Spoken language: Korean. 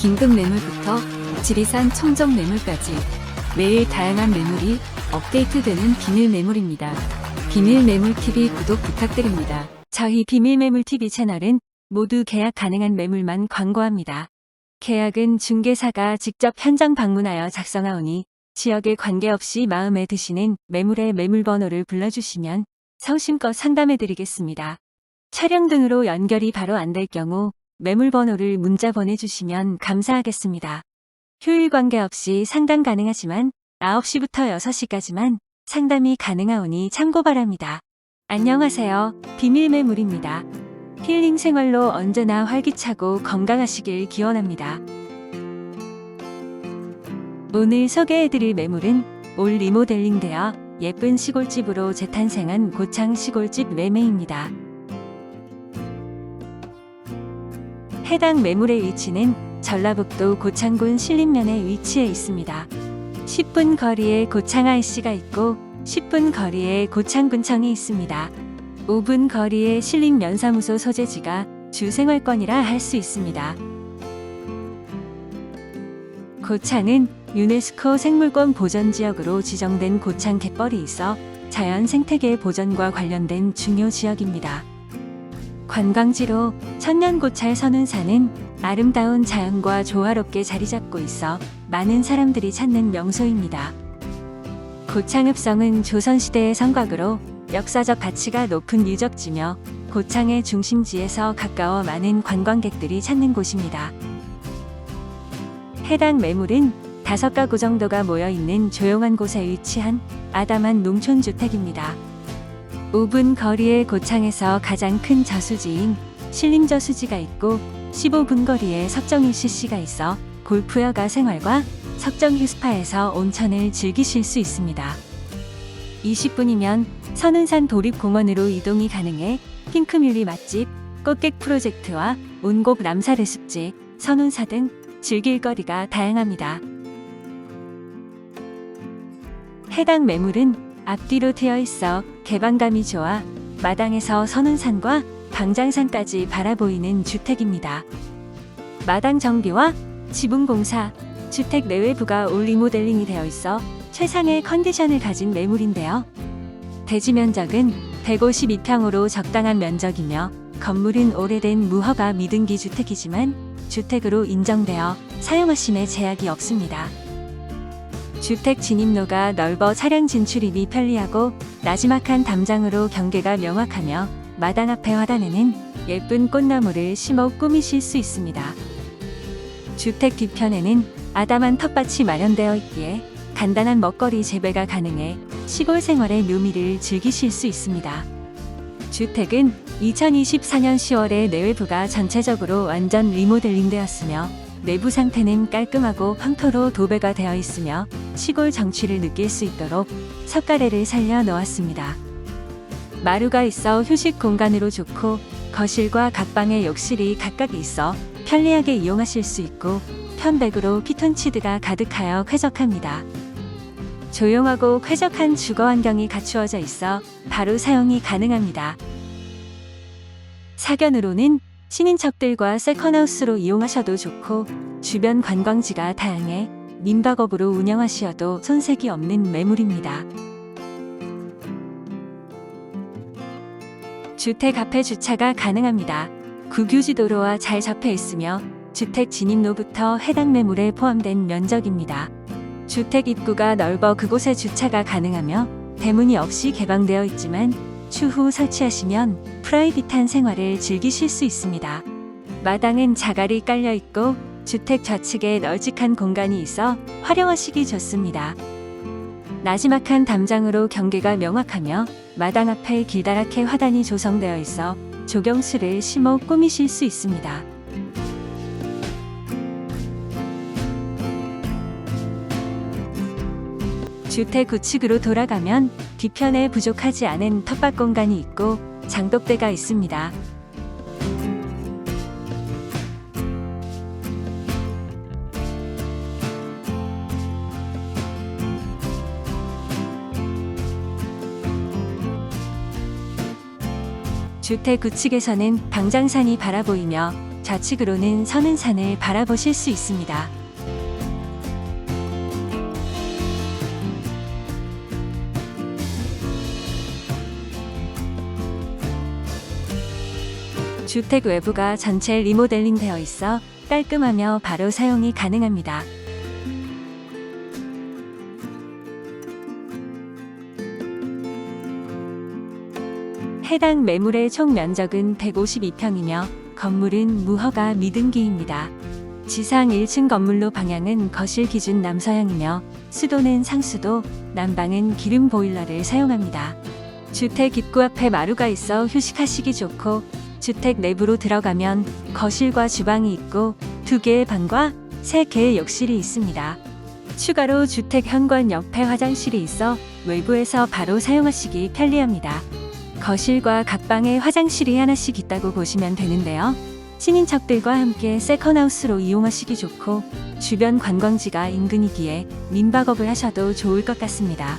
긴급 매물부터 지리산 청정 매물까지 매일 다양한 매물이 업데이트되는 비밀 매물입니다. 비밀 매물 TV 구독 부탁드립니다. 저희 비밀 매물 TV 채널은 모두 계약 가능한 매물만 광고합니다. 계약은 중개사가 직접 현장 방문하여 작성하오니 지역에 관계없이 마음에 드시는 매물의 매물 번호를 불러주시면 성심껏 상담해드리겠습니다. 촬영 등으로 연결이 바로 안 될 경우 매물번호를 문자 보내주시면 감사하겠습니다. 휴일 관계없이 상담 가능하지만 9시부터 6시까지만 상담이 가능하오니 참고 바랍니다. 안녕하세요. 비밀 매물입니다. 힐링 생활로 언제나 활기차고 건강하시길 기원합니다. 오늘 소개해드릴 매물은 올 리모델링되어 예쁜 시골집으로 재탄생한 고창 시골집 매매입니다. 해당 매물의 위치는 전라북도 고창군 신림면에 위치해 있습니다. 10분 거리에 고창 IC가 있고 10분 거리에 고창군청이 있습니다. 5분 거리에 신림면사무소 소재지가 주생활권이라 할 수 있습니다. 고창은 유네스코 생물권 보전지역으로 지정된 고창 갯벌이 있어 자연 생태계 보전과 관련된 중요 지역입니다. 관광지로 천년고찰 선운산은 아름다운 자연과 조화롭게 자리 잡고 있어 많은 사람들이 찾는 명소입니다. 고창읍성은 조선시대의 성곽으로 역사적 가치가 높은 유적지며 고창의 중심지에서 가까워 많은 관광객들이 찾는 곳입니다. 해당 매물은 다섯 가구 정도가 모여 있는 조용한 곳에 위치한 아담한 농촌주택입니다. 5분 거리의 고창에서 가장 큰 저수지인 신림저수지가 있고 15분 거리에 석정일CC가 있어 골프 여가 생활과 석정 휴스파에서 온천을 즐기실 수 있습니다. 20분이면 선운산 도립공원으로 이동이 가능해 핑크뮬리 맛집, 꽃객 프로젝트와 온곡 남사르 습지, 선운사 등 즐길 거리가 다양합니다. 해당 매물은 앞뒤로 트여 있어 개방감이 좋아 마당에서 선운산과 방장산까지 바라보이는 주택입니다. 마당 정비와 지붕 공사, 주택 내외부가 올 리모델링이 되어 있어 최상의 컨디션을 가진 매물인데요. 대지 면적은 152평으로 적당한 면적이며 건물은 오래된 무허가 미등기 주택이지만 주택으로 인정되어 사용하심에 제약이 없습니다. 주택 진입로가 넓어 차량 진출입이 편리하고 나지막한 담장으로 경계가 명확하며 마당 앞에 화단에는 예쁜 꽃나무를 심어 꾸미실 수 있습니다. 주택 뒤편에는 아담한 텃밭이 마련되어 있기에 간단한 먹거리 재배가 가능해 시골 생활의 묘미를 즐기실 수 있습니다. 주택은 2024년 10월에 내외부가 전체적으로 완전 리모델링 되었으며 내부 상태는 깔끔하고 황토로 도배가 되어 있으며 시골 정취를 느낄 수 있도록 석가래를 살려 놓았습니다. 마루가 있어 휴식 공간으로 좋고 거실과 각방의 욕실이 각각 있어 편리하게 이용하실 수 있고 편백으로 피톤치드가 가득하여 쾌적합니다. 조용하고 쾌적한 주거 환경이 갖추어져 있어 바로 사용이 가능합니다. 사견으로는 신인척들과 세컨하우스로 이용하셔도 좋고 주변 관광지가 다양해 민박업으로 운영하시어도 손색이 없는 매물입니다. 주택 앞에 주차가 가능합니다. 국유지 도로와 잘 접해 있으며 주택 진입로부터 해당 매물에 포함된 면적입니다. 주택 입구가 넓어 그곳에 주차가 가능하며 대문이 없이 개방되어 있지만 추후 설치하시면 프라이빗한 생활을 즐기실 수 있습니다. 마당은 자갈이 깔려 있고 주택 좌측에 널찍한 공간이 있어 활용하시기 좋습니다. 나지막한 담장으로 경계가 명확하며 마당 앞에 길다랗게 화단이 조성되어 있어 조경수를 심어 꾸미실 수 있습니다. 주택 우측으로 돌아가면 뒤편에 부족하지 않은 텃밭 공간이 있고 장독대가 있습니다. 주택 우측에서는 방장산이 바라보이며 좌측으로는 서는산을 바라보실 수 있습니다. 주택 외부가 전체 리모델링 되어 있어 깔끔하며 바로 사용이 가능합니다. 해당 매물의 총 면적은 152평이며 건물은 무허가 미등기입니다. 지상 1층 건물로 방향은 거실 기준 남서향이며 수도는 상수도, 난방은 기름 보일러를 사용합니다. 주택 입구 앞에 마루가 있어 휴식하시기 좋고 주택 내부로 들어가면 거실과 주방이 있고 두 개의 방과 세 개의 욕실이 있습니다. 추가로 주택 현관 옆에 화장실이 있어 외부에서 바로 사용하시기 편리합니다. 거실과 각 방에 화장실이 하나씩 있다고 보시면 되는데요. 친인척들과 함께 세컨하우스로 이용하시기 좋고 주변 관광지가 인근이기에 민박업을 하셔도 좋을 것 같습니다.